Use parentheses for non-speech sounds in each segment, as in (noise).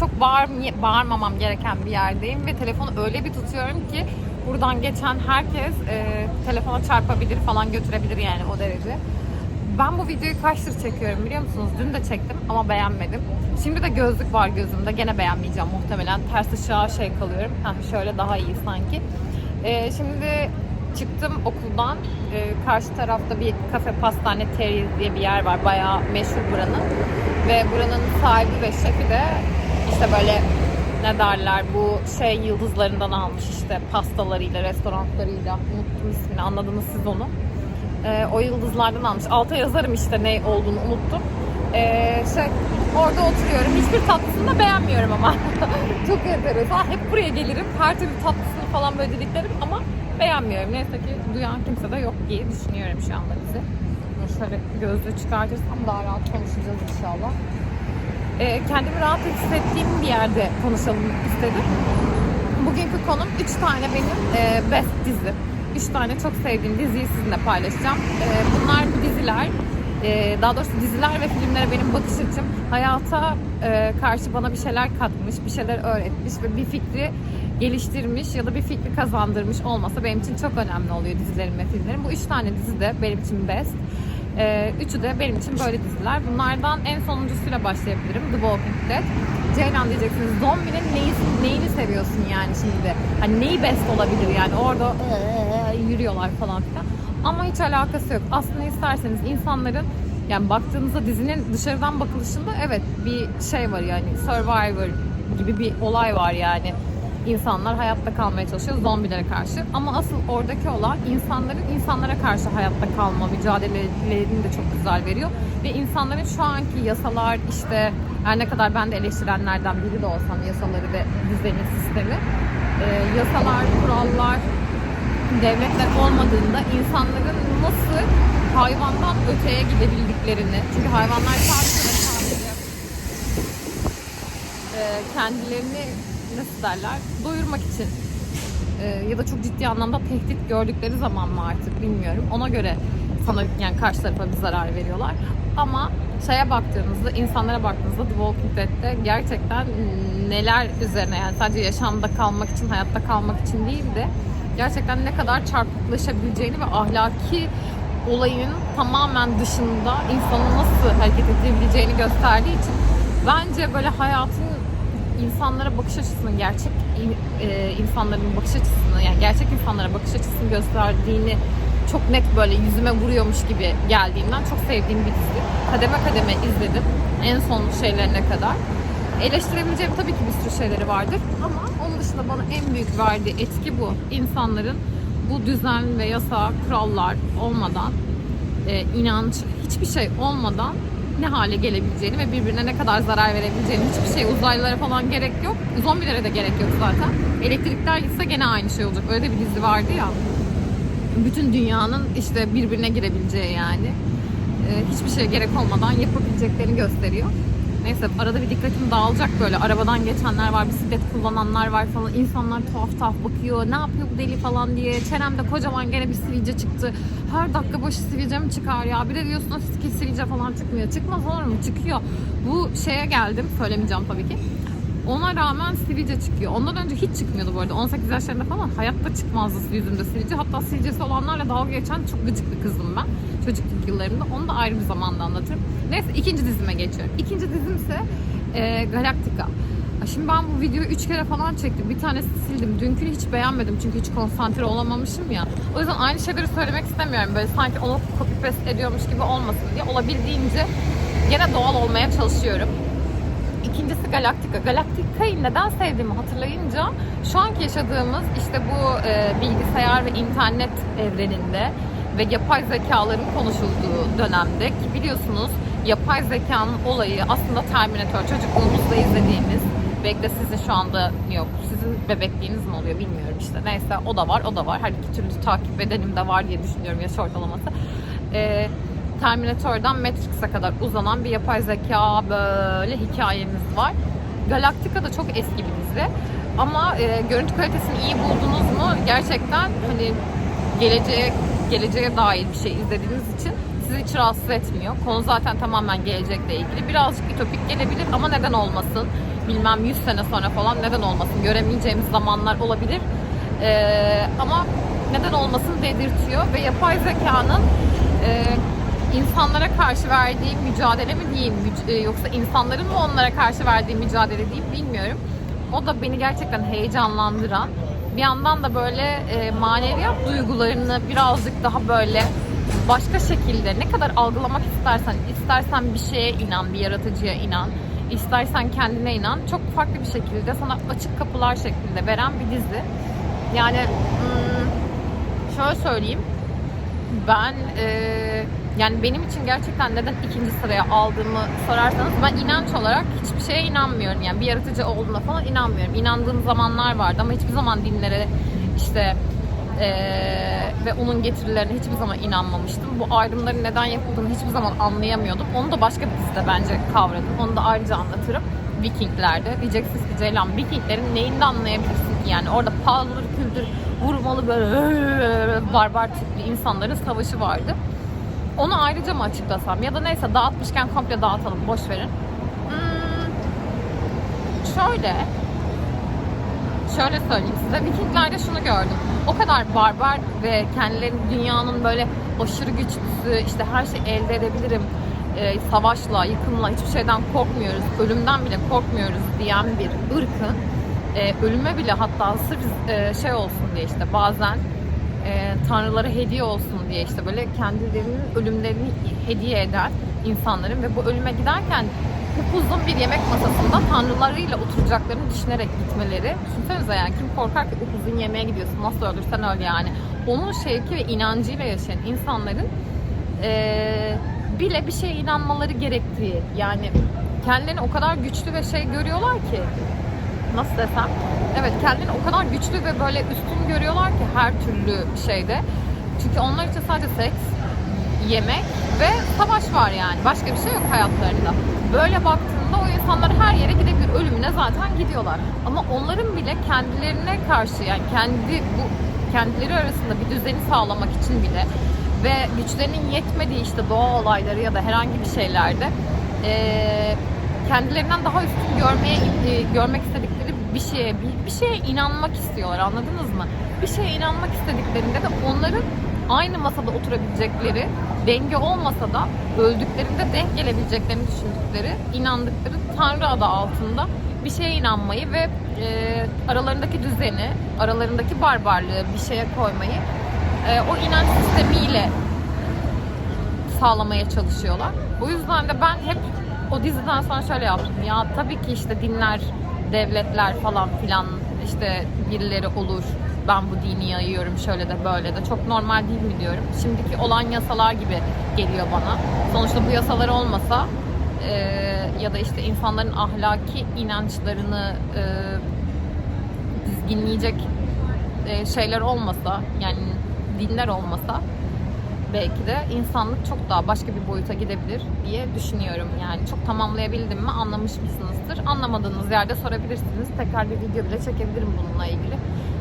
çok bağır, bağırmamam gereken bir yerdeyim ve telefonu öyle bir tutuyorum ki buradan geçen herkes e, telefona çarpabilir falan götürebilir yani o derece. Ben bu videoyu kaçtır çekiyorum biliyor musunuz? Dün de çektim ama beğenmedim. Şimdi de gözlük var gözümde. Gene beğenmeyeceğim muhtemelen. Ters ışığa şey kalıyorum. Heh, şöyle daha iyi sanki. Ee, şimdi çıktım okuldan. Ee, karşı tarafta bir kafe pastane Terry diye bir yer var. Bayağı meşhur buranın. Ve buranın sahibi ve şefi de işte böyle ne derler bu şey yıldızlarından almış işte pastalarıyla, restoranlarıyla. Unuttum ismini anladınız siz onu. Ee, o yıldızlardan almış. Alta yazarım işte ne olduğunu unuttum. Ee, şey orada oturuyorum. Hiçbir tatlısını da beğenmiyorum ama. (laughs) Çok enteresan. Hep buraya gelirim. Her türlü tatlısını falan böyle dediklerim ama beğenmiyorum. Neyse ki duyan kimse de yok diye düşünüyorum şu anda bizi. Şöyle gözlüğü çıkartırsam daha rahat konuşacağız inşallah. Ee, kendimi rahat hissettiğim bir yerde konuşalım istedim. Bugünkü konum 3 tane benim e, best dizi. 3 tane çok sevdiğim diziyi sizinle paylaşacağım. E, bunlar bu diziler. e, daha doğrusu diziler ve filmlere benim bakış açım hayata karşı bana bir şeyler katmış, bir şeyler öğretmiş ve bir fikri geliştirmiş ya da bir fikri kazandırmış olmasa benim için çok önemli oluyor dizilerim ve filmlerim. Bu üç tane dizi de benim için best. Ee, üçü de benim için böyle diziler. Bunlardan en sonuncusuyla başlayabilirim. The Walking Dead. Ceylan diyeceksiniz zombinin neyi, neyini seviyorsun yani şimdi? Hani neyi best olabilir yani orada eee, yürüyorlar falan filan. Ama hiç alakası yok. Aslında isterseniz insanların yani baktığınızda dizinin dışarıdan bakılışında evet bir şey var yani Survivor gibi bir olay var yani. İnsanlar hayatta kalmaya çalışıyor zombilere karşı. Ama asıl oradaki olan insanların insanlara karşı hayatta kalma mücadelelerini de çok güzel veriyor. Ve insanların şu anki yasalar işte her ne kadar ben de eleştirenlerden biri de olsam yasaları ve düzeni, sistemi e, yasalar, kurallar, devletler olmadığında insanların nasıl hayvandan öteye gidebildiklerini çünkü hayvanlar sadece e, kendilerini nasıl derler doyurmak için e, ya da çok ciddi anlamda tehdit gördükleri zaman mı artık bilmiyorum. Ona göre sana yani karşı tarafa bir zarar veriyorlar. Ama şeye baktığınızda, insanlara baktığınızda The Walking Dead'de gerçekten neler üzerine yani sadece yaşamda kalmak için, hayatta kalmak için değil de gerçekten ne kadar çarpıklaşabileceğini ve ahlaki olayın tamamen dışında insanın nasıl hareket edebileceğini gösterdiği için bence böyle hayatın insanlara bakış açısını, gerçek e, insanların bakış açısını, yani gerçek insanlara bakış açısını gösterdiğini çok net böyle yüzüme vuruyormuş gibi geldiğinden çok sevdiğim bir dizi. Kademe kademe izledim. En son şeylerine kadar. Eleştirebileceğim tabii ki bir sürü şeyleri vardır ama onun dışında bana en büyük verdiği etki bu. İnsanların bu düzen ve yasa, kurallar olmadan, e, inanç, hiçbir şey olmadan ne hale gelebileceğini ve birbirine ne kadar zarar verebileceğini hiçbir şey uzaylılara falan gerek yok. Zombilere de gerek yok zaten. Elektrikler gitse gene aynı şey olacak. Öyle de bir dizi vardı ya. Bütün dünyanın işte birbirine girebileceği yani. Ee, hiçbir şey gerek olmadan yapabileceklerini gösteriyor. Neyse arada bir dikkatim dağılacak böyle. Arabadan geçenler var, bisiklet kullananlar var falan. İnsanlar tuhaf tuhaf bakıyor. Ne yapıyor bu deli falan diye. Çenemde kocaman gene bir sivilce çıktı. Her dakika başı sivilce mi çıkar ya? Bir de diyorsunuz ki sivilce falan çıkmıyor. Çıkmaz olur mu? Çıkıyor. Bu şeye geldim. Söylemeyeceğim tabii ki. Ona rağmen sivilce çıkıyor. Ondan önce hiç çıkmıyordu bu arada. 18 yaşlarında falan hayatta çıkmazdı yüzümde sivilce. Hatta sivilcesi olanlarla dalga geçen çok gıcık bir kızdım ben. Çocukluk yıllarımda. Onu da ayrı bir zamanda anlatırım. Neyse ikinci dizime geçiyorum. İkinci dizim ise e, Galactica. Şimdi ben bu videoyu üç kere falan çektim. Bir tanesi sildim. Dünkünü hiç beğenmedim çünkü hiç konsantre olamamışım ya. O yüzden aynı şeyleri söylemek istemiyorum. Böyle sanki onu copy paste ediyormuş gibi olmasın diye. Olabildiğince gene doğal olmaya çalışıyorum. İkincisi Galactica. Galactica'yı neden sevdiğimi hatırlayınca şu anki yaşadığımız işte bu e, bilgisayar ve internet evreninde ve yapay zekaların konuşulduğu dönemde ki biliyorsunuz yapay zekanın olayı aslında Terminator çocukluğumuzda izlediğimiz belki de sizin şu anda yok sizin bebekliğiniz mi oluyor bilmiyorum işte neyse o da var o da var her iki türlü takip edenim de var diye düşünüyorum yaş ortalaması. E, Terminator'dan Matrix'e kadar uzanan bir yapay zeka böyle hikayemiz var. Galactica da çok eski bir dizi. Ama e, görüntü kalitesini iyi buldunuz mu? Gerçekten hani geleceğe geleceğe dair bir şey izlediğiniz için sizi hiç rahatsız etmiyor. Konu zaten tamamen gelecekle ilgili. Birazcık ütopik gelebilir ama neden olmasın? bilmem 100 sene sonra falan neden olmasın göremeyeceğimiz zamanlar olabilir. Ee, ama neden olmasın dedirtiyor ve yapay zekanın e, insanlara karşı verdiği mücadele mi diyeyim e, yoksa insanların mı onlara karşı verdiği mücadele diyeyim bilmiyorum. O da beni gerçekten heyecanlandıran bir yandan da böyle e, maneviyat duygularını birazcık daha böyle başka şekilde ne kadar algılamak istersen, istersen bir şeye inan, bir yaratıcıya inan, istersen kendine inan, çok farklı bir şekilde sana açık kapılar şeklinde veren bir dizi. Yani hmm, şöyle söyleyeyim, ben e, yani benim için gerçekten neden ikinci sıraya aldığımı sorarsanız ben inanç olarak hiçbir şeye inanmıyorum. Yani bir yaratıcı olduğuna falan inanmıyorum. İnandığım zamanlar vardı ama hiçbir zaman dinlere işte e, ve onun getirilerine hiçbir zaman inanmamıştım. Bu ayrımların neden yapıldığını hiçbir zaman anlayamıyordum. Onu da başka bir dizide bence kavradım. Onu da ayrıca anlatırım. Vikingler'de. Diyeceksiniz ki Ceylan Vikinglerin neyini de anlayabilirsin ki yani. Orada paldır küldür vurmalı böyle (laughs) barbar tipli insanların savaşı vardı. Onu ayrıca mı açıklasam? Ya da neyse dağıtmışken komple dağıtalım. Boş verin. Hmm, şöyle. Şöyle söyleyeyim size. Vikinglerde şunu gördüm. O kadar barbar ve kendilerini dünyanın böyle aşırı güçlüsü işte her şeyi elde edebilirim e, savaşla, yıkımla hiçbir şeyden korkmuyoruz, ölümden bile korkmuyoruz diyen bir ırkın e, ölüme bile hatta sırf e, şey olsun diye işte bazen e, tanrılara hediye olsun diye işte böyle kendilerinin ölümlerini hediye eden insanların ve bu ölüme giderken upuzun bir yemek masasında tanrılarıyla oturacaklarını düşünerek gitmeleri. Düşünsenize yani kim korkar ki upuzun yemeğe gidiyorsun nasıl ölürsen öl yani. Onun şevki ve inancıyla yaşayan insanların e, bile bir şeye inanmaları gerektiği yani kendilerini o kadar güçlü ve şey görüyorlar ki nasıl desem evet kendini o kadar güçlü ve böyle üstün görüyorlar ki her türlü şeyde. Çünkü onlar için sadece seks, yemek ve savaş var yani. Başka bir şey yok hayatlarında. Böyle baktığında o insanlar her yere gidebilir. Ölümüne zaten gidiyorlar. Ama onların bile kendilerine karşı yani kendi bu kendileri arasında bir düzeni sağlamak için bile ve güçlerinin yetmediği işte doğa olayları ya da herhangi bir şeylerde eee kendilerinden daha üstün görmeye e, görmek istedikleri bir şeye bir, bir şeye inanmak istiyorlar anladınız mı? Bir şeye inanmak istediklerinde de onların aynı masada oturabilecekleri denge olmasa da öldüklerinde denk gelebileceklerini düşündükleri, inandıkları Tanrı adı altında bir şeye inanmayı ve e, aralarındaki düzeni, aralarındaki barbarlığı bir şeye koymayı e, o inanç sistemiyle sağlamaya çalışıyorlar. O yüzden de ben hep o diziden sonra şöyle yaptım. Ya tabii ki işte dinler, devletler falan filan işte birileri olur. Ben bu dini yayıyorum şöyle de böyle de. Çok normal değil mi diyorum. Şimdiki olan yasalar gibi geliyor bana. Sonuçta bu yasalar olmasa e, ya da işte insanların ahlaki inançlarını e, dizginleyecek e, şeyler olmasa yani dinler olmasa belki de insanlık çok daha başka bir boyuta gidebilir diye düşünüyorum. Yani çok tamamlayabildim mi anlamış mısınızdır? Anlamadığınız yerde sorabilirsiniz. Tekrar bir video bile çekebilirim bununla ilgili.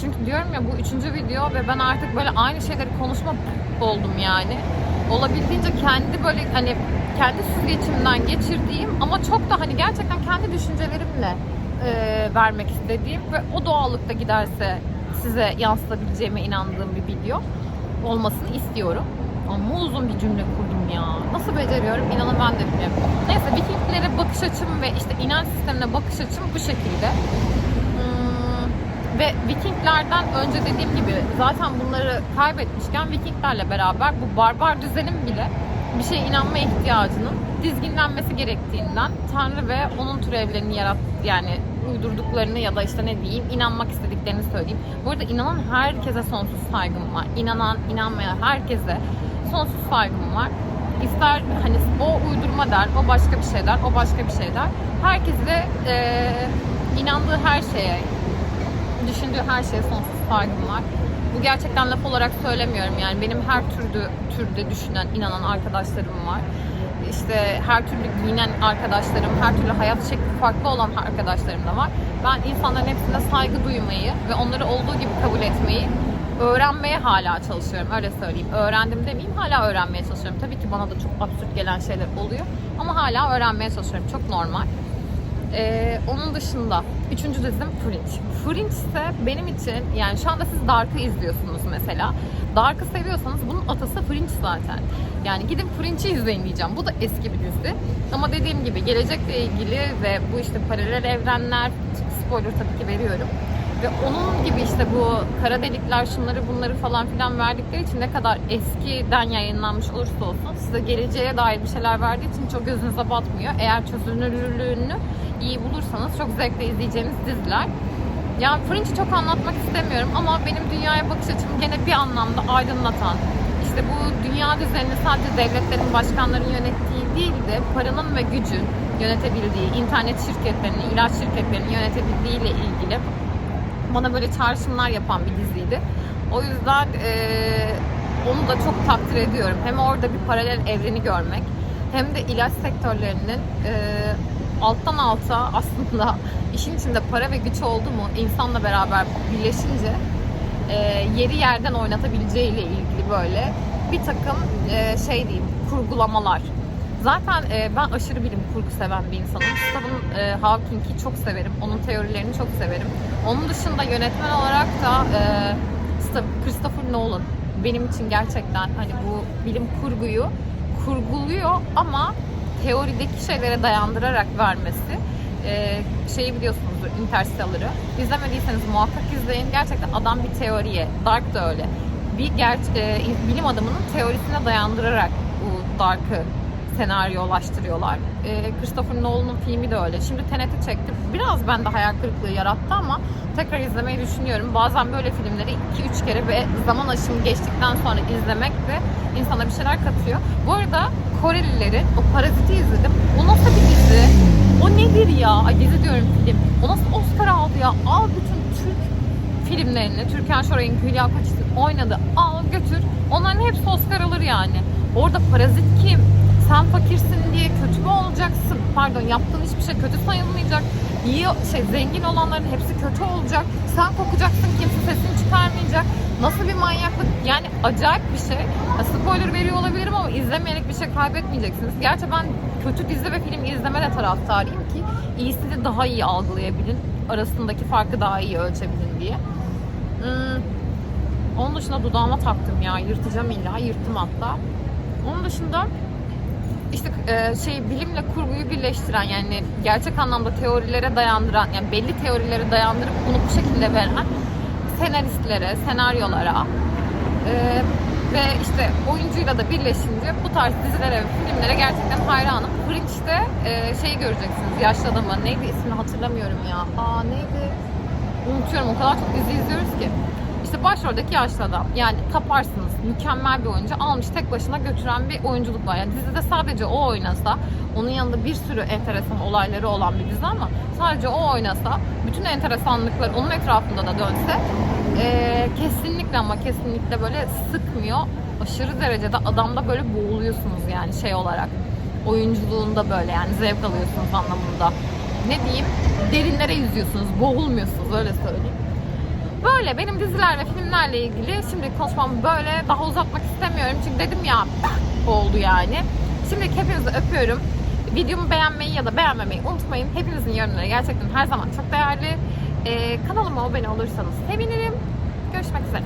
Çünkü diyorum ya bu üçüncü video ve ben artık böyle aynı şeyleri konuşma oldum yani. Olabildiğince kendi böyle hani kendi süzgeçimden geçirdiğim ama çok da hani gerçekten kendi düşüncelerimle e, vermek istediğim ve o doğallıkta giderse size yansıtabileceğime inandığım bir video olmasını istiyorum. Ama uzun bir cümle kurdum ya. Nasıl beceriyorum inanın ben de bilmiyorum. Neyse Vikinglere bakış açım ve işte inanç sistemine bakış açım bu şekilde. Hmm, ve Vikinglerden önce dediğim gibi zaten bunları kaybetmişken Vikinglerle beraber bu barbar düzenin bile bir şeye inanma ihtiyacının dizginlenmesi gerektiğinden Tanrı ve onun türevlerini yarat yani uydurduklarını ya da işte ne diyeyim inanmak istediklerini söyleyeyim. Bu arada inanan herkese sonsuz saygım var. İnanan, inanmayan herkese sonsuz saygım var. İster hani o uydurma der, o başka bir şey der, o başka bir şey der. Herkese de e, inandığı her şeye, düşündüğü her şeye sonsuz saygım var. Bu gerçekten laf olarak söylemiyorum yani benim her türlü türde düşünen, inanan arkadaşlarım var. İşte her türlü giyinen arkadaşlarım, her türlü hayat şekli farklı olan arkadaşlarım da var. Ben insanların hepsine saygı duymayı ve onları olduğu gibi kabul etmeyi öğrenmeye hala çalışıyorum öyle söyleyeyim. Öğrendim demeyeyim hala öğrenmeye çalışıyorum. Tabii ki bana da çok absürt gelen şeyler oluyor ama hala öğrenmeye çalışıyorum. Çok normal. Ee, onun dışında üçüncü dizim Fringe. Fringe ise benim için yani şu anda siz Dark'ı izliyorsunuz mesela. Dark'ı seviyorsanız bunun atası Fringe zaten. Yani gidin Fringe'i izleyin diyeceğim. Bu da eski bir dizi. Ama dediğim gibi gelecekle ilgili ve bu işte paralel evrenler spoiler tabii ki veriyorum. Ve onun gibi işte bu kara delikler şunları bunları falan filan verdikleri için ne kadar eskiden yayınlanmış olursa olsun size geleceğe dair bir şeyler verdiği için çok gözünüze batmıyor. Eğer çözünürlüğünü iyi bulursanız çok zevkle izleyeceğiniz diziler. Yani Fringe'i çok anlatmak istemiyorum ama benim dünyaya bakış açımı gene bir anlamda aydınlatan, işte bu dünya düzenini sadece devletlerin, başkanların yönettiği değil de paranın ve gücün yönetebildiği, internet şirketlerinin, ilaç şirketlerinin yönetebildiği ile ilgili bana böyle çağrışımlar yapan bir diziydi. O yüzden eee, onu da çok takdir ediyorum. Hem orada bir paralel evreni görmek hem de ilaç sektörlerinin eee, alttan alta aslında (laughs) işin içinde para ve güç oldu mu insanla beraber birleşince eee, yeri yerden oynatabileceği ile ilgili böyle bir takım eee, şey diyeyim kurgulamalar. Zaten e, ben aşırı bilim kurgu seven bir insanım. Stephen e, Hawking'i çok severim. Onun teorilerini çok severim. Onun dışında yönetmen olarak da e, Christopher Nolan benim için gerçekten hani bu bilim kurguyu kurguluyor ama teorideki şeylere dayandırarak vermesi e, şeyi biliyorsunuzdur Interstellar'ı. İzlemediyseniz muhakkak izleyin. Gerçekten adam bir teoriye, Dark da öyle. Bir ger- e, bilim adamının teorisine dayandırarak bu Dark'ı senaryolaştırıyorlar. E, Christopher Nolan'ın filmi de öyle. Şimdi Tenet'i çektim. Biraz bende hayal kırıklığı yarattı ama tekrar izlemeyi düşünüyorum. Bazen böyle filmleri 2-3 kere ve zaman aşımı geçtikten sonra izlemek de insana bir şeyler katıyor. Bu arada Korelilerin o Parazit'i izledim. O nasıl bir dizi? O nedir ya? Ay dizi diyorum film. O nasıl Oscar aldı ya? Al bütün Türk filmlerini, Türkan Şoray'ın Hülya Koçit'in oynadı. Al götür. Onların hepsi Oscar alır yani. Orada parazit kim? Sen fakirsin diye kötü mü olacaksın? Pardon yaptığın hiçbir şey kötü sayılmayacak. İyi şey zengin olanların hepsi kötü olacak. Sen kokacaksın kimse sesini çıkarmayacak. Nasıl bir manyaklık? Yani acayip bir şey. Ya, Spoiler veriyor olabilirim ama izlemeyerek bir şey kaybetmeyeceksiniz. Gerçi ben kötü dizi ve film izleme de taraftarıyım ki iyisini daha iyi algılayabilin. Arasındaki farkı daha iyi ölçebilin diye. Hmm, onun dışında dudağıma taktım ya. Yırtacağım illa. Yırttım hatta. Onun dışında işte e, şey bilimle kurguyu birleştiren yani gerçek anlamda teorilere dayandıran yani belli teorilere dayandırıp bunu bu şekilde veren senaristlere, senaryolara e, ve işte oyuncuyla da birleşince bu tarz dizilere filmlere gerçekten hayranım. Fringe'de e, şeyi göreceksiniz yaşlı adamı. Neydi ismini hatırlamıyorum ya. Aa neydi? Unutuyorum o kadar çok dizi izliyoruz ki. İşte başroldeki yaşlı adam. Yani kaparsınız. Mükemmel bir oyuncu. Almış tek başına götüren bir oyunculuk var. Yani dizide sadece o oynasa, onun yanında bir sürü enteresan olayları olan bir dizi ama sadece o oynasa, bütün enteresanlıklar onun etrafında da dönse eee, kesinlikle ama kesinlikle böyle sıkmıyor. Aşırı derecede adamda böyle boğuluyorsunuz yani şey olarak. Oyunculuğunda böyle yani zevk alıyorsunuz anlamında. Ne diyeyim? Derinlere yüzüyorsunuz, boğulmuyorsunuz öyle söyleyeyim. Böyle benim diziler ve filmlerle ilgili şimdi konuşmam böyle daha uzatmak istemiyorum çünkü dedim ya (coughs) oldu yani. Şimdi hepinizi öpüyorum. Videomu beğenmeyi ya da beğenmemeyi unutmayın. Hepinizin yorumları gerçekten her zaman çok değerli. Ee, kanalıma abone olursanız sevinirim. Görüşmek üzere.